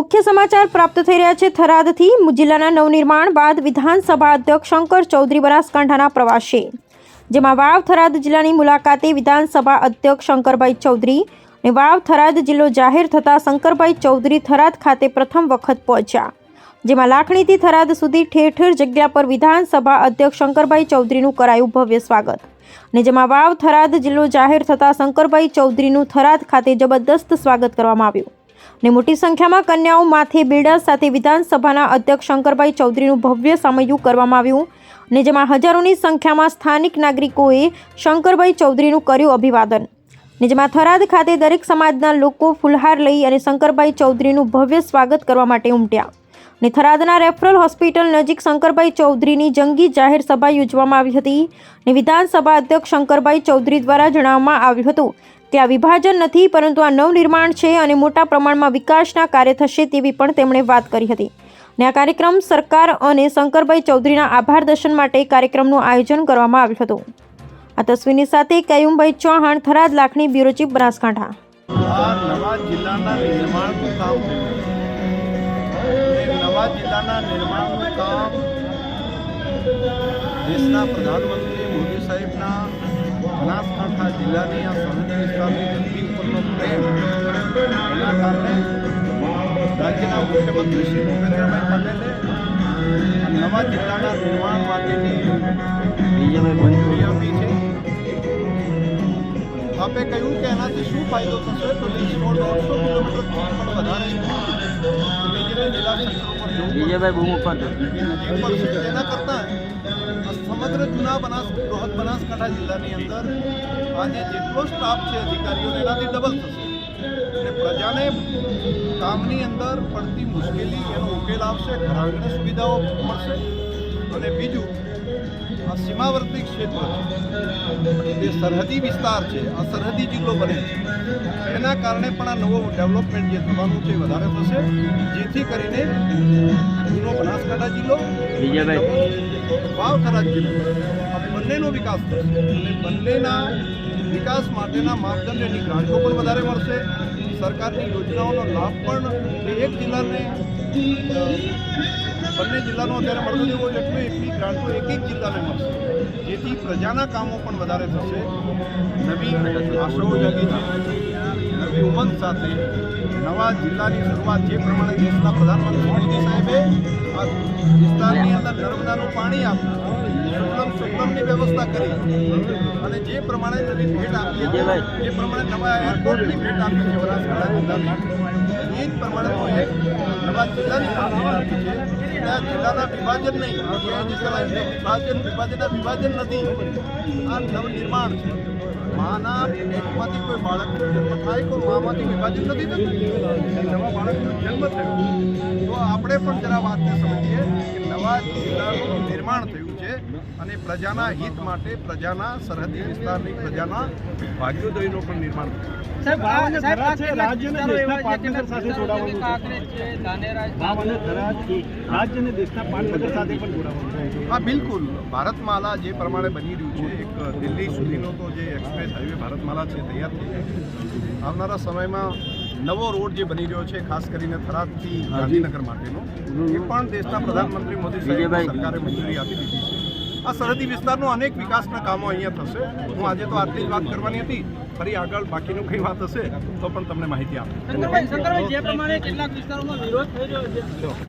મુખ્ય સમાચાર પ્રાપ્ત થઈ રહ્યા છે. થરાદથી જિલ્લાના નવનિર્માણ બાદ વિધાનસભા અધ્યક્ષ શંકર ચૌધરી બનાસકાંઠાના પ્રવાસે. જેમાં વાવ થરાદ જિલ્લાની મુલાકાતે વિધાનસભા અધ્યક્ષ શંકરભાઈ ચૌધરી અને વાવ થરાદ જિલ્લો જાહેર થતાં શંકરભાઈ ચૌધરી થરાદ ખાતે પ્રથમ વખત પહોંચ્યા. જેમાં લાખણીથી થરાદ સુધી ઠેર ઠેર જગ્યા પર વિધાનસભા અધ્યક્ષ શંકરભાઈ ચૌધરીનું કરાયું ભવ્ય સ્વાગત. અને જેમાં વાવ થરાદ જિલ્લો જાહેર થતાં શંકરભાઈ ચૌધરીનું થરાદ ખાતે જબરદસ્ત સ્વાગત કરવામાં આવ્યું. અને મોટી સંખ્યામાં કન્યાઓ માથે બિલ્ડર સાથે વિધાનસભાના અધ્યક્ષ શંકરભાઈ ચૌધરીનું ભવ્ય સામયું કરવામાં આવ્યું અને જેમાં હજારોની સંખ્યામાં સ્થાનિક નાગરિકોએ શંકરભાઈ ચૌધરીનું કર્યું અભિવાદન. ને જેમાં થરાદ ખાતે દરેક સમાજના લોકો ફુલહાર લઈ અને શંકરભાઈ ચૌધરીનું ભવ્ય સ્વાગત કરવા માટે ઉમટ્યા. ને થરાદના રેફરલ હોસ્પિટલ નજીક શંકરભાઈ ચૌધરીની જંગી જાહેર સભા યોજવામાં આવી હતી ને વિધાનસભા અધ્યક્ષ શંકરભાઈ ચૌધરી દ્વારા જણાવવામાં આવ્યું હતું આ વિભાજન નથી, પરંતુ આ નવનિર્માણ છે અને મોટા પ્રમાણમાં વિકાસના કાર્ય થશે તેવી પણ તેમણે વાત કરી હતી. ને આ કાર્યક્રમ સરકાર અને શંકરભાઈ ચૌધરીના આભાર દર્શન માટે કાર્યક્રમનું આયોજન કરવામાં આવ્યું હતું. આ તસવીરની સાથે કયુમભાઈ ચૌહાણ, થરાદ લાખણી બ્યુરો ચીફ, બનાસકાંઠા. પ્રધાનમંત્રી મોદી સાહેબના બનાસકાંઠા જિલ્લાની આ સરહદી વિસ્તારની જનતી ઉપરનો પ્રેમ એના કારણે રાજ્યના મુખ્યમંત્રી શ્રી ભૂપેન્દ્રભાઈ પટેલે નવા જિલ્લાના નિર્માણ માટેની મંજૂરી આપી છે. આપે કહ્યું કે એનાથી શું ફાયદો થશે? તો સો દોઢસો કિલોમીટરથી પણ વધારે. વિજયભાઈ બહુ ઉપર છે એ નજીક કરતાં સમગ્ર જૂના બનાસ, બૃહદ બનાસકાંઠા જિલ્લાની અંદર આજે જેટલો સ્ટાફ છે અધિકારીઓ એનાથી ડબલ થશે. અને પ્રજાને કામની અંદર પડતી મુશ્કેલી એનો ઉકેલ આવશે ઘરાંગણે સુવિધાઓ મળશે. અને બીજું આ સીમાવર્તી ક્ષેત્ર છે. જે સરહદી વિસ્તાર છે આ સરહદી જિલ્લો બને છે. એના કારણે પણ આ નવો ડેવલપમેન્ટ જે થવાનું છે વધારે થશે. જેથી કરીને જિલ્લો બનાસકાંઠા જિલ્લો વાવથરા વાવ જિલ્લો આ બંનેનો વિકાસ થશે. અને બંનેના વિકાસ માટેના માપદંડની ગ્રાન્ટો પણ વધારે મળશે. સરકારની યોજનાઓનો લાભ પણ એક જિલ્લાને બંને જિલ્લાનો અત્યારે મળતો જેવો એટલું એટલી ગ્રાન્ટો એક એક જિલ્લાને મળશે. જેથી પ્રજાના કામો પણ વધારે થશે. નવી આશાઓ જાગી નવી ઉમંગ સાથે નવા જિલ્લાની શરૂઆત જે પ્રમાણે દેશના પ્રધાનમંત્રી મોદી સાહેબે વિસ્તારની અંદર નર્મદાનું પાણી આપ્યું સુગમ સુગમની વ્યવસ્થા કરી અને જે પ્રમાણે નવી ભેટ આપી છે એ પ્રમાણે નવા એરપોર્ટની ભેટ આપી છે બનાસકાંઠા જિલ્લાની, એ જ પ્રમાણે તો એક નવા જિલ્લાની આપી છે ત્યાં જિલ્લાના વિભાજન નહીં. વિભાજન, વિભાજનના વિભાજન નથી. આ નવનિર્માણ છે. માના પેટમાંથી કોઈ બાળક જન્મ થાય કોઈ મામાંથી વિભાજન નથી થતું. નવા બાળકનો જન્મ થયો. તો આપણે પણ જરા વાતને સમજીએ. નવા જિલ્લાનું નિર્માણ થયું છે અને પ્રજાના હિત માટે પ્રજાના સરહદી વિસ્તારની પ્રજાના ભાગ્યોદયનું પણ નિર્માણ થયું હા બિલકુલ. ભારતમાલા જે પ્રમાણે બની રહ્યું છે એક દિલ્હી સુધીનો તો જે એક્સપ્રેસ હાઈવે ભારતમાલા છે તૈયાર થઈ આવનારા સમયમાં નવો રોડ જે બની રહ્યો છે ખાસ કરીને થરાદથી ગાંધીનગર માટેનો એ પણ દેશના પ્રધાનમંત્રી મોદી સાહેબ સરકારે મંજૂરી આપી દીધી છે. આ સરહદી વિસ્તારનો અનેક વિકાસના કામો અહીંયા થશે. હું આજે તો આટલી જ વાત કરવાની હતી. ફરી આગળ બાકીનું કઈ વાત હશે તો પણ તમને માહિતી શંકરભાઈ જે પ્રમાણે કેટલાક વિસ્તારોમાં વિરોધ થઈ રહ્યો છે.